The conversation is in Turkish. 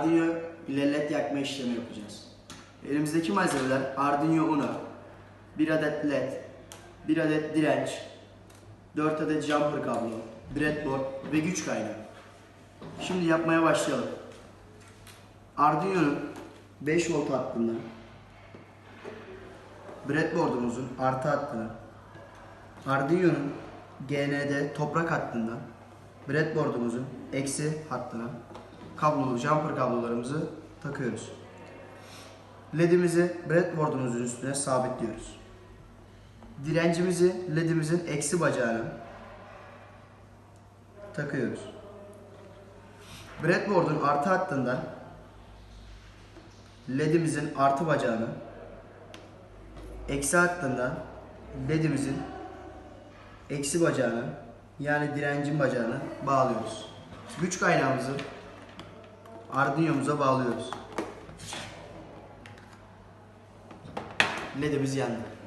Arduino ile led yakma işlemi yapacağız. Elimizdeki malzemeler Arduino Uno, 1 adet led, 1 adet direnç, 4 adet jumper kablo, breadboard ve güç kaynağı. Şimdi yapmaya başlayalım. Arduino'nun 5 volt hattından breadboard'umuzun artı hattına Arduino'nun GND toprak hattından breadboard'umuzun eksi hattına kablolu jumper kablolarımızı takıyoruz. LED'imizi breadboard'umuzun üstüne sabitliyoruz. Direncimizi LED'imizin eksi bacağına takıyoruz. Breadboard'un artı hattından LED'imizin artı bacağını eksi hattından LED'imizin eksi bacağını yani direncin bacağını bağlıyoruz. Güç kaynağımızı Arduino'muza bağlıyoruz. LED'imiz yandı.